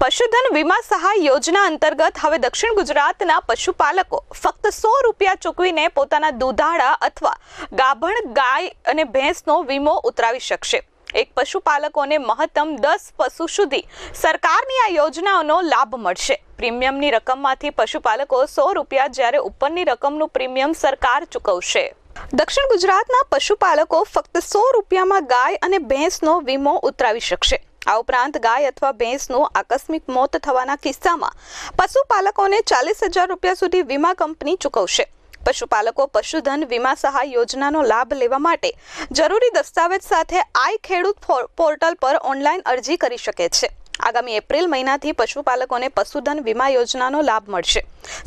પશુધન વીમા સહાય યોજના અંતર્ગત હવે દક્ષિણ ગુજરાતના પશુપાલકો ફક્ત સો રૂપિયા ચૂકવીને પોતાના દૂધાળા અથવા ગાભણ, ગાય અને ભેંસનો વીમો ઉતરાવી શકશે. એક પશુપાલકોને મહત્તમ દસ પશુ સુધી સરકારની આ યોજનાઓનો લાભ મળશે. પ્રીમિયમની રકમમાંથી પશુપાલકો સો રૂપિયા જ્યારે ઉપરની રકમનું પ્રીમિયમ સરકાર ચૂકવશે. દક્ષિણ ગુજરાતના પશુપાલકો ફક્ત સો રૂપિયામાં ગાય અને ભેંસનો વીમો ઉતરાવી શકશે. આ ઉપરાંત ગાય અથવા ભેંસનું આકસ્મિક મોત થવાના કિસ્સામાં પશુપાલકોને ચાલીસ હજાર રૂપિયા સુધી વીમા કંપની ચૂકવશે. પશુપાલકો પશુધન વીમા સહાય યોજનાનો લાભ લેવા માટે જરૂરી દસ્તાવેજ સાથે આઈ ખેડૂત પોર્ટલ પર ઓનલાઈન અરજી કરી શકે છે. આગામી એપ્રિલ મહિનાથી પશુપાલકોને પશુધન વીમા યોજનાનો લાભ મળશે.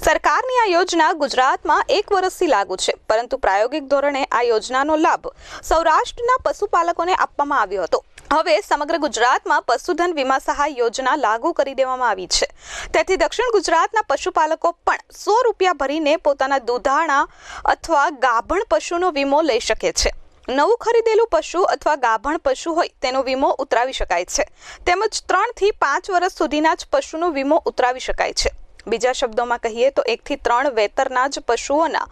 સરકારની આ યોજના ગુજરાતમાં એક વર્ષથી લાગુ છે, પરંતુ પ્રાયોગિક ધોરણે આ યોજનાનો લાભ સૌરાષ્ટ્રના પશુપાલકોને આપવામાં આવ્યો હતો. હવે સમગ્ર ગુજરાતમાં પશુધન વીમા સહાય યોજના લાગુ કરી દેવામાં આવી છે. તેથી દક્ષિણ ગુજરાતના પશુપાલકો પણ સો રૂપિયા ભરીને પોતાના દૂધાણા અથવા ગાભણ પશુનો વીમો લઈ શકે છે. નવું ખરીદેલું પશુ અથવા ગાભણ પશુ હોય તેનો વીમો ઉતરાવી શકાય છે. તેમજ ત્રણથી પાંચ વર્ષ સુધીના જ પશુનો વીમો ઉતરાવી શકાય છે. બીજા શબ્દોમાં કહીએ તો એકથી ત્રણ વેતરના જ પશુઓના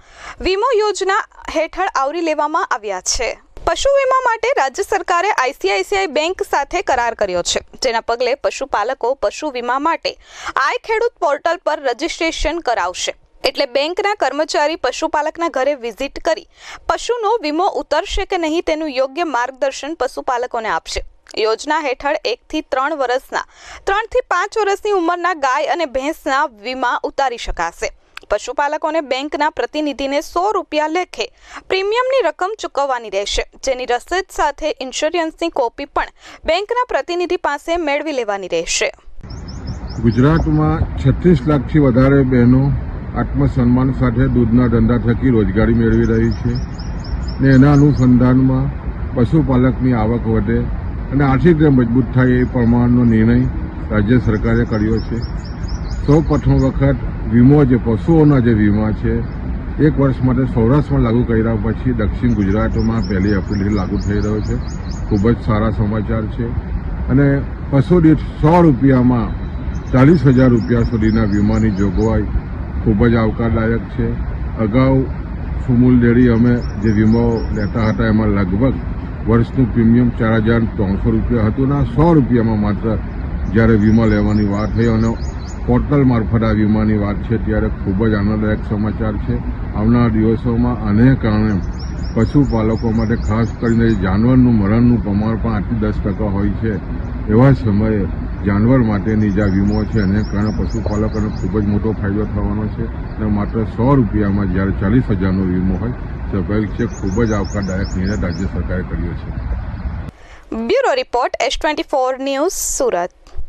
વીમો યોજના હેઠળ આવરી લેવામાં આવ્યા છે. પશુ વીમા માટે રાજ્ય સરકારે આઈસીઆઈસીઆઈ બેંક સાથે કરાર કર્યો છે, જેના પગલે પશુપાલકો પશુ વીમા માટે આઈ ખેડૂત પોર્ટલ પર રજીસ્ટ્રેશન કરાવશે. એટલે બેંકના કર્મચારી પશુપાલકના ઘરે વિઝિટ કરી પશુનો વીમો ઉતરશે કે નહીં તેનું યોગ્ય માર્ગદર્શન પશુપાલકોને આપશે. યોજના હેઠળ એકથી ત્રણ વર્ષના, ત્રણથી પાંચ વર્ષની ઉંમરના ગાય અને ભેંસના વીમા ઉતારી શકાશે. પશુપાલકોને બેંકના પ્રતિનિધિને સો રૂપિયા લેખે પ્રીમિયમની રકમ ચૂકવવાની રહેશે, જેની રસીદ સાથે ઇન્સ્યોરન્સની કોપી પણ બેંકના પ્રતિનિધિ પાસે મેળવી લેવાની રહેશે. ગુજરાતમાં છત્રીસ લાખથી વધારે બહેનો આત્મસન્માન સાથે દૂધના ધંધા થકી રોજગારી મેળવી રહી છે ને એના અનુસંધાનમાં પશુપાલકની આવક વધે અને આર્થિક રીતે મજબૂત થાય એ પ્રમાણનો નિર્ણય રાજ્ય સરકારે કર્યો છે. સૌ પ્રથમ વખત વીમો જે પશુઓના જે વીમા છે, એક વર્ષ માટે સૌરાષ્ટ્રમાં લાગુ કર્યા પછી દક્ષિણ ગુજરાતમાં પહેલી એપ્રિલથી લાગુ થઈ રહ્યો છે. ખૂબ જ સારા સમાચાર છે. અને પશુ દીઠ સો રૂપિયામાં ચાલીસ હજાર રૂપિયા સુધીના વીમાની જોગવાઈ ખૂબ જ આવકારદાયક છે. અગાઉ સુમૂલ ડેરી અમે જે વીમો લેતા હતા, એમાં લગભગ વર્ષનું પ્રીમિયમ ચાર હજાર ત્રણસો રૂપિયા હતું ને સો રૂપિયામાં માત્ર જ્યારે વીમા લેવાની વાત થઈ અને પોર્ટલ મારફત આ વીમાની વાત છે, ત્યારે ખૂબ જ આનંદદાયક સમાચાર છે. આવનારા દિવસોમાં આને કારણે પશુપાલકો માટે ખાસ કરીને જાનવરનું મરણનું પ્રમાણ પણ આઠથી દસ ટકા હોય છે. એવા સમયે જાનવર માટેની જે વીમો છે એને કારણે પશુપાલકોને ખૂબ જ મોટો ફાયદો થવાનો છે અને માત્ર સો રૂપિયામાં જ્યારે ચાલીસ હજારનો વીમો હોય સ્વાભાવિક છે ખૂબ જ આવકારદાયક નિર્ણય રાજ્ય સરકારે કર્યો છે. Bureau report S twenty four news Surat.